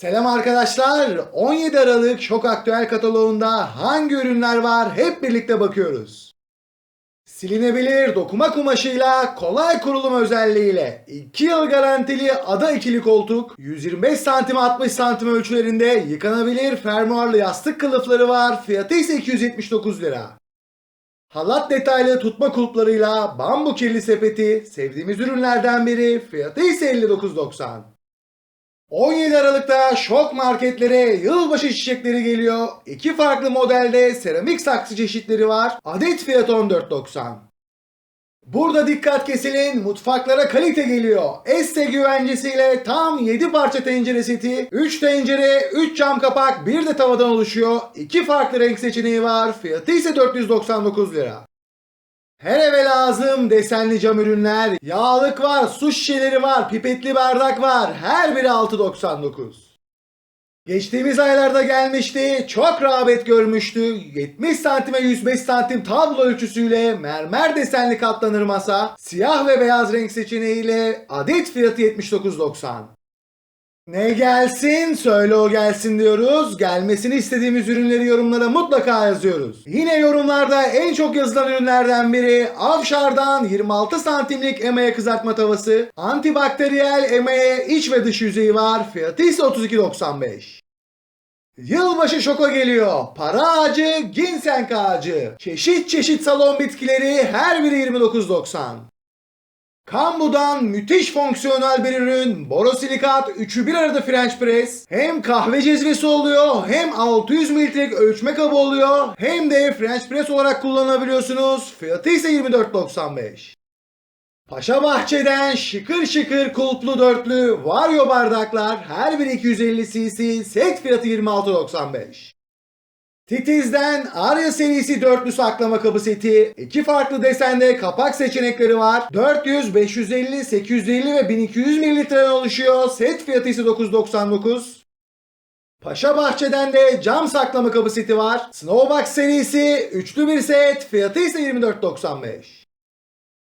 Selam arkadaşlar. 17 Aralık Şok Aktüel kataloğunda hangi ürünler var hep birlikte bakıyoruz. Silinebilir dokuma kumaşıyla kolay kurulum özelliğiyle 2 yıl garantili ada ikili koltuk 125 santim 60 santim ölçülerinde yıkanabilir fermuarlı yastık kılıfları var. Fiyatı ise 279 lira. Halat detaylı tutma kulplarıyla bambu kirli sepeti sevdiğimiz ürünlerden biri. Fiyatı ise 59.90. 17 Aralık'ta şok marketlere yılbaşı çiçekleri geliyor. İki farklı modelde seramik saksı çeşitleri var. Adet fiyatı 14.90. Burada dikkat kesilin mutfaklara kalite geliyor. Esse güvencesiyle tam 7 parça tencere seti, 3 tencere, 3 cam kapak, bir de tavadan oluşuyor. İki farklı renk seçeneği var. Fiyatı ise 499 lira. Her eve lazım desenli cam ürünler. Yağlık var, su şişeleri var, pipetli bardak var. Her biri 6.99. Geçtiğimiz aylarda gelmişti. Çok rağbet görmüştü. 70 santime 105 santim tablo ölçüsüyle mermer desenli katlanır masa. Siyah ve beyaz renk seçeneğiyle adet fiyatı 79.90. Ne gelsin? Söyle o gelsin diyoruz. Gelmesini istediğimiz ürünleri yorumlara mutlaka yazıyoruz. Yine yorumlarda en çok yazılan ürünlerden biri Avşar'dan 26 santimlik emaye kızartma tavası. Antibakteriyel emaye iç ve dış yüzeyi var. Fiyatı ise 32.95. Yılbaşı şoka geliyor. Para ağacı, ginseng ağacı. Çeşit çeşit salon bitkileri her biri 29.90. Kambu'dan müthiş fonksiyonel bir ürün. Borosilikat üçü bir arada French press. Hem kahve cezvesi oluyor hem 600 mililitrelik ölçme kabı oluyor. Hem de French press olarak kullanabiliyorsunuz. Fiyatı ise 24.95. Paşa Bahçe'den şıkır şıkır kulplu dörtlü Vario bardaklar her biri 250 cc set fiyatı 26.95. Titiz'den Arya serisi dörtlü saklama kabı seti. iki farklı desende kapak seçenekleri var. 400, 550, 850 ve 1200 mililitreden oluşuyor. Set fiyatı ise 9.99. Paşa Bahçe'den de cam saklama kabı seti var. Snowbox serisi üçlü bir set. Fiyatı ise 24.95.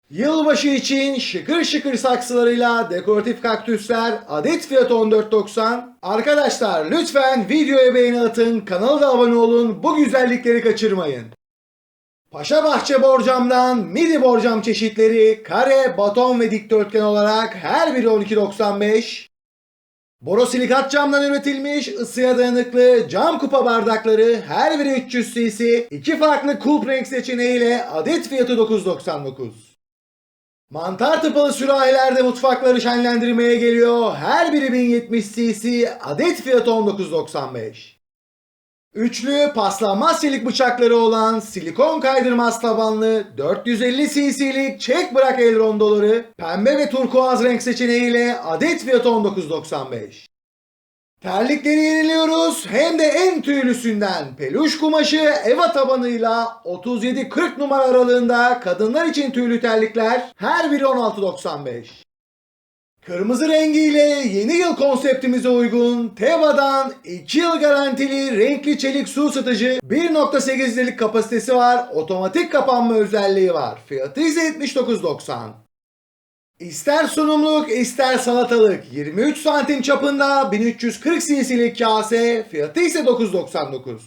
Yılbaşı için şıkır şıkır saksılarıyla dekoratif kaktüsler adet fiyatı 14.90. Arkadaşlar lütfen videoya beğeni atın, kanala da abone olun, bu güzellikleri kaçırmayın. Paşa Bahçe borcamdan midi borcam çeşitleri kare, baton ve dikdörtgen olarak her biri 12.95. Borosilikat camdan üretilmiş ısıya dayanıklı cam kupa bardakları her biri 300 cc, iki farklı kulp renk seçeneğiyle adet fiyatı 9.99. Mantar tıpalı sürahilerde mutfakları şenlendirmeye geliyor. Her biri 1070 cc, adet fiyatı 19.95. Üçlü paslanmaz çelik bıçakları olan silikon kaydırmaz tabanlı 450 cc'lik çek bırak el rondoları pembe ve turkuaz renk seçeneğiyle adet fiyatı 19.95. Terlikleri yeniliyoruz hem de en tüylüsünden peluş kumaşı eva tabanıyla 37-40 numara aralığında kadınlar için tüylü terlikler her biri 16.95. Kırmızı rengiyle yeni yıl konseptimize uygun Teva'dan 2 yıl garantili renkli çelik su ısıtıcı 1.8 litrelik kapasitesi var. Otomatik kapanma özelliği var. Fiyatı ise 79.90. İster sunumluk ister salatalık 23 santim çapında 1340 cc'lik kase fiyatı ise 9.99.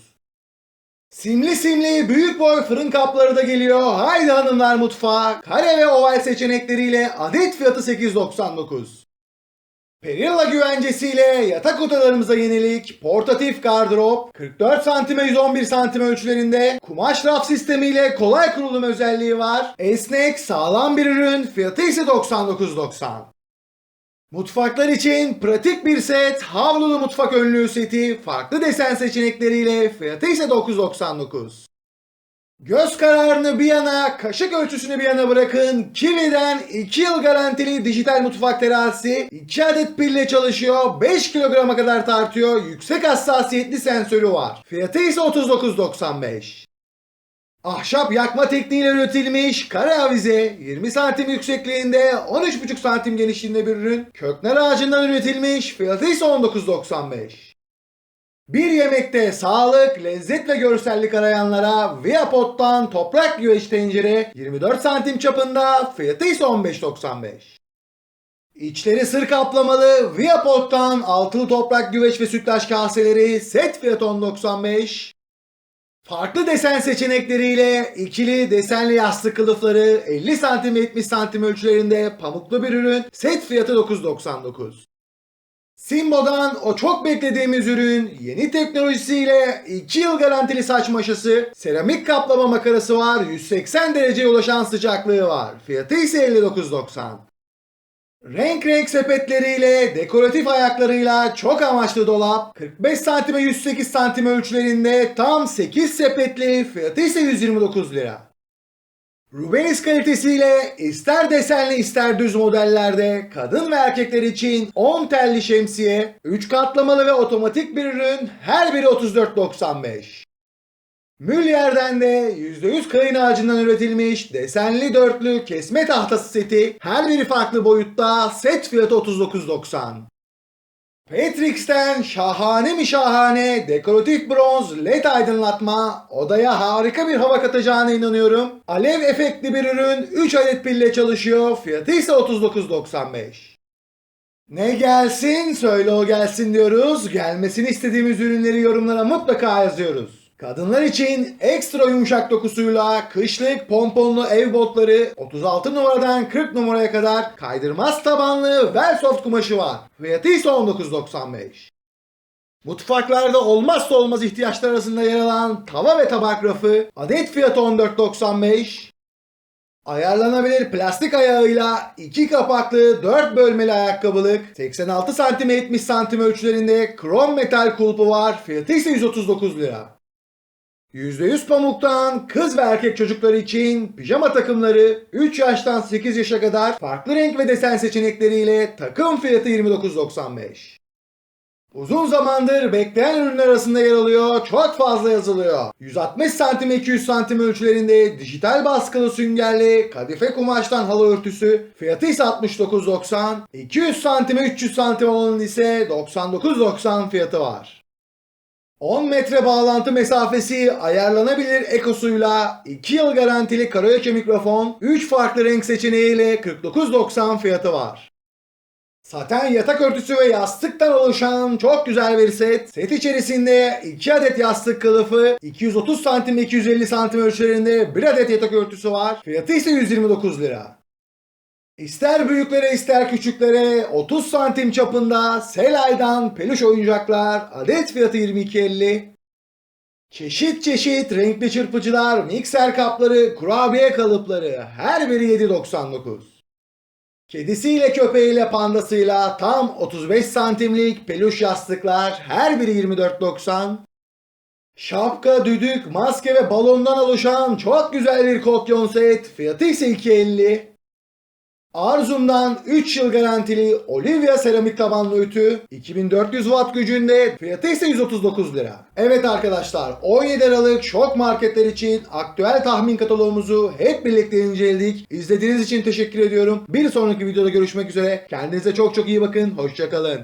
Simli simli büyük boy fırın kapları da geliyor. Haydi hanımlar mutfağa. Kare ve oval seçenekleriyle adet fiyatı 8.99. Perilla güvencesiyle yatak odalarımıza yenilik, portatif gardırop, 44 santime 111 santim ölçülerinde, kumaş raf sistemiyle kolay kurulum özelliği var. Esnek, sağlam bir ürün, fiyatı ise 99.90. Mutfaklar için pratik bir set, havlulu mutfak önlüğü seti, farklı desen seçenekleriyle fiyatı ise 9.99. Göz kararını bir yana, kaşık ölçüsünü bir yana bırakın. Kiwi'den 2 yıl garantili dijital mutfak terazisi 2 adet pille çalışıyor. 5 kilograma kadar tartıyor. Yüksek hassasiyetli sensörü var. Fiyatı ise 39.95. Ahşap yakma tekniğiyle üretilmiş kare avize 20 santim yüksekliğinde 13,5 santim genişliğinde bir ürün. Köknar ağacından üretilmiş fiyatı ise 19.95. Bir yemekte sağlık, lezzet ve görsellik arayanlara Viapot'tan toprak güveç tencere 24 santim çapında fiyatı ise 15.95. İçleri sır kaplamalı Viapot'tan altılı toprak güveç ve sütlaç kaseleri set fiyatı 10.95. Farklı desen seçenekleriyle ikili desenli yastık kılıfları 50 santim 70 santim ölçülerinde pamuklu bir ürün set fiyatı 9.99. Simbo'dan o çok beklediğimiz ürün yeni teknolojisiyle 2 yıl garantili saç maşası, seramik kaplama makarası var, 180 dereceye ulaşan sıcaklığı var. Fiyatı ise 59.90. Renk renk sepetleriyle, dekoratif ayaklarıyla çok amaçlı dolap, 45 santime 108 santim ölçülerinde tam 8 sepetli, fiyatı ise 129 lira. Rubenis kalitesiyle ister desenli ister düz modellerde kadın ve erkekler için 10 telli şemsiye, 3 katlamalı ve otomatik bir ürün her biri 34.95. Müller'den de %100 kayın ağacından üretilmiş desenli dörtlü kesme tahtası seti her biri farklı boyutta set fiyatı 39.90. Petrix'ten şahane mi şahane dekoratif bronz led aydınlatma odaya harika bir hava katacağına inanıyorum. Alev efektli bir ürün 3 adet pille çalışıyor fiyatı ise 39.95. Ne gelsin söyle o gelsin diyoruz. Gelmesini istediğimiz ürünleri yorumlara mutlaka yazıyoruz. Kadınlar için ekstra yumuşak dokusuyla kışlık pomponlu ev botları 36 numaradan 40 numaraya kadar kaydırmaz tabanlı Velsoft kumaşı var. Fiyatı ise 19.95. Mutfaklarda olmazsa olmaz ihtiyaçlar arasında yer alan tava ve tabak rafı adet fiyatı 14.95. Ayarlanabilir plastik ayağıyla iki kapaklı 4 bölmeli ayakkabılık 86 cm 70 cm ölçülerinde krom metal kulpu var. Fiyatı ise 139 lira. %100 pamuktan kız ve erkek çocukları için pijama takımları 3 yaştan 8 yaşa kadar farklı renk ve desen seçenekleriyle takım fiyatı 29.95. Uzun zamandır bekleyen ürünler arasında yer alıyor. Çok fazla yazılıyor. 160 santim 200 santim ölçülerinde dijital baskılı süngerli kadife kumaştan halı örtüsü. Fiyatı ise 69.90. 200 santime 300 santim olanın ise 99.90 fiyatı var. 10 metre bağlantı mesafesi ayarlanabilir ekosuyla 2 yıl garantili karaoke mikrofon 3 farklı renk seçeneğiyle 49.90 fiyatı var. Saten yatak örtüsü ve yastıktan oluşan çok güzel bir set. Set içerisinde 2 adet yastık kılıfı, 230 santim 250 santim ölçülerinde 1 adet yatak örtüsü var. Fiyatı ise 129 lira. İster büyüklere ister küçüklere 30 santim çapında Selay'dan peluş oyuncaklar adet fiyatı 22.50. Çeşit çeşit renkli çırpıcılar, mikser kapları, kurabiye kalıpları her biri 7.99. Kedisiyle köpeğiyle pandasıyla tam 35 santimlik peluş yastıklar her biri 24.90. Şapka, düdük, maske ve balondan oluşan çok güzel bir kotyon set fiyatı ise 2.50. Arzum'dan 3 yıl garantili Olivia seramik tabanlı ütü 2400 watt gücünde fiyatı ise 139 lira. Evet arkadaşlar 17 Aralık şok marketler için aktüel tahmin kataloğumuzu hep birlikte inceledik. İzlediğiniz için teşekkür ediyorum. Bir sonraki videoda görüşmek üzere. Kendinize çok çok iyi bakın. Hoşçakalın.